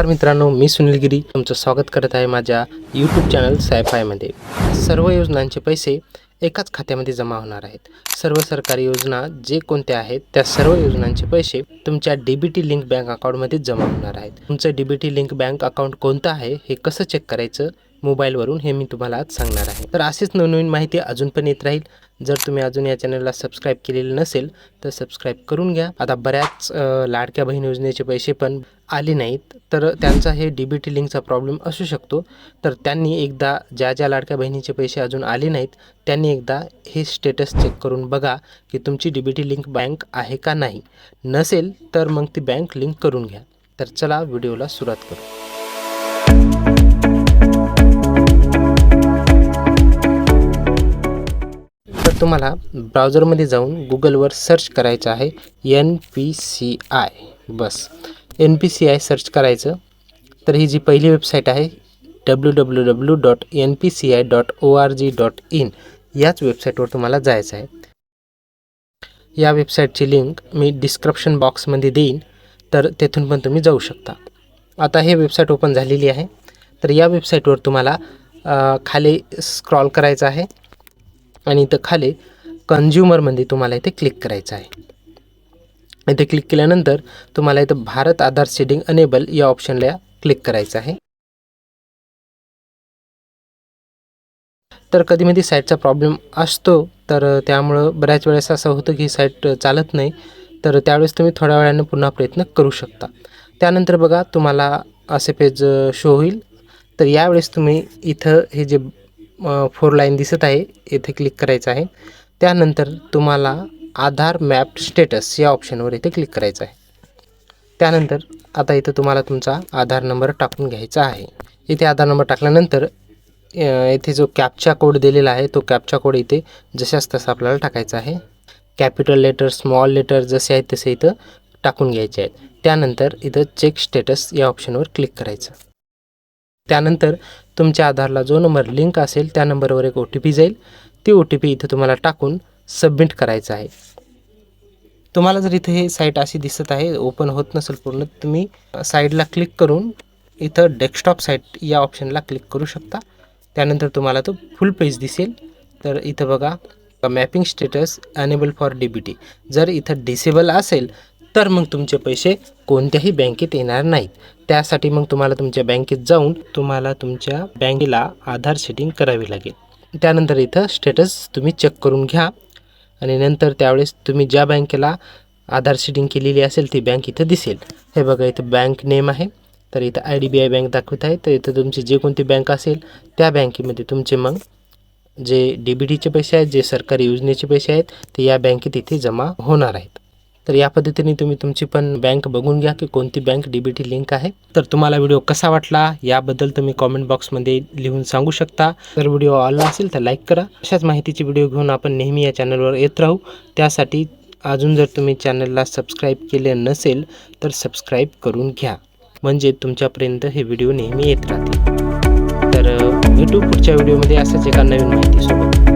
नमस्कार मित्रांनो मी सुनील गिरी. तुमचं स्वागत करत आहे माझ्या यूट्यूब चॅनल सायफायमध्ये सर्व योजनांचे पैसे एकाच खात्यामध्ये जमा होणार आहेत. सर्व सरकारी योजना जे कोणत्या आहेत त्या सर्व योजनांचे पैसे तुमच्या D B T link bank अकाउंटमध्ये जमा होणार आहेत. तुमचं D B T link bank account कोणतं आहे हे कसं चेक करायचं मोबाईलवरून हे मी तुम्हाला आज सांगणार आहे. तर अशीच नवनवीन माहिती अजून पण येत राहील. जर तुम्ही अजून या चॅनलला सबस्क्राईब केलेलं नसेल तर सबस्क्राईब करून घ्या. आता बऱ्याच लाडक्या बहीण योजनेचे पैसे पण आले नाहीत. तर त्यांचा हे डी बी टी लिंकचा प्रॉब्लेम असू शकतो. तर त्यांनी एकदा ज्या ज्या लाडक्या बहिणीचे पैसे अजून आले नाहीत त्यांनी एकदा हे स्टेटस चेक करून बघा की तुमची D B T link bank आहे का नाही. नसेल तर मग ती बँक लिंक करून घ्या. तर चला व्हिडिओला सुरुवात करू. तुम्हाला ब्राउझरमध्ये जाऊन गुगलवर सर्च करायचं आहे N P C I. Bus. N P C I search करायचं. तर ही जी पहिली वेबसाईट आहे W W W dot N P C I dot O R G dot in. याच वेबसाईटवर तुम्हाला जायचं आहे. या वेबसाईटची लिंक मी डिस्क्रिप्शन बॉक्समध्ये देईन. तर तेथून पण तुम्ही जाऊ शकता. आता हे वेबसाईट ओपन झालेली आहे. तर या वेबसाईटवर तुम्हाला खाली स्क्रॉल करायचं आहे. आणि इथं खाली कन्झ्युमरमध्ये तुम्हाला इथे क्लिक करायचं आहे. इथे क्लिक केल्यानंतर तुम्हाला इथं भारत आधार सेटिंग अनेबल या ऑप्शनला क्लिक करायचं आहे. तर कधी मध्ये साईटचा प्रॉब्लेम असतो तर त्यामुळं बऱ्याच वेळेस असं होतं की साईट चालत नाही तर त्यावेळेस तुम्ही थोड्या वेळानं पुन्हा प्रयत्न करू शकता. त्यानंतर बघा तुम्हाला असे पेज शो होईल. तर यावेळेस तुम्ही इथं हे जे फोर लाईन दिसत आहे. येथे क्लिक करायचं आहे. त्यानंतर तुम्हाला आधार मॅप स्टेटस या ऑप्शनवर इथे क्लिक करायचं आहे. त्यानंतर आता इथं तुम्हाला तुमचा आधार नंबर टाकून घ्यायचा आहे. इथे आधार नंबर टाकल्यानंतर येथे इथे जो कॅपचा कोड दिलेला आहे तो कॅपचा कोड इथे जशाच तसा आपल्याला टाकायचा आहे. कॅपिटल लेटर स्मॉल लेटर जसे आहेत तसे इथं टाकून घ्यायचे आहेत. त्यानंतर इथं चेक स्टेटस या ऑप्शनवर क्लिक करायचं. त्यानंतर तुमच्या आधारला जो नंबर लिंक असेल त्या नंबरवर एक ओ टी पी जाईल. ती ओ टी पी इथं तुम्हाला टाकून सबमिट करायचं आहे. तुम्हाला जर इथे हे साईट अशी दिसत आहे ओपन होत नसेल पूर्ण तुम्ही साईडला क्लिक करून इथं डेस्कटॉप साईट या ऑप्शनला क्लिक करू शकता. त्यानंतर तुम्हाला तो फुल पेज दिसेल. तर इथं बघा mapping status enable for D B T जर इथं डिसेबल असेल तर मग तुमचे पैसे कोणत्याही बँकेत येणार नाहीत. त्यासाठी मग तुम्हाला तुमच्या बँकेत जाऊन तुम्हाला तुमच्या बँकेला आधार सेटिंग करावी लागेल. त्यानंतर इथं स्टेटस तुम्ही चेक करून घ्या आणि नंतर त्यावेळेस तुम्ही ज्या बँकेला आधार सेटिंग केलेली असेल ती बँक इथं दिसेल. हे बघा इथं बँक नेम आहे. तर इथं I D B I bank दाखवत आहे. तर इथं तुमची जे कोणती बँक असेल त्या बँकेमध्ये तुमचे मग जे डी बी टीचे पैसे आहेत जे सरकारी योजनेचे पैसे आहेत ते या बँकेत इथे जमा होणार आहेत. तर या पद्धतीने तुम्ही तुमची पण बँक बघून घ्या की कोणती bank D B T link आहे. तर तुम्हाला व्हिडिओ कसा वाटला याबद्दल तुम्ही कॉमेंट बॉक्समध्ये लिहून सांगू शकता. जर व्हिडिओ आवडला असेल तर लाईक करा. अशाच माहितीची व्हिडिओ घेऊन आपण नेहमी या चॅनलवर येत राहू. त्यासाठी अजून जर तुम्ही चॅनलला सबस्क्राईब केले नसेल तर सबस्क्राईब करून घ्या. म्हणजे तुमच्यापर्यंत हे व्हिडिओ नेहमी येत राहतील. तर भेटू पुढच्या व्हिडिओमध्ये असंच एका नवीन माहितीसोबत.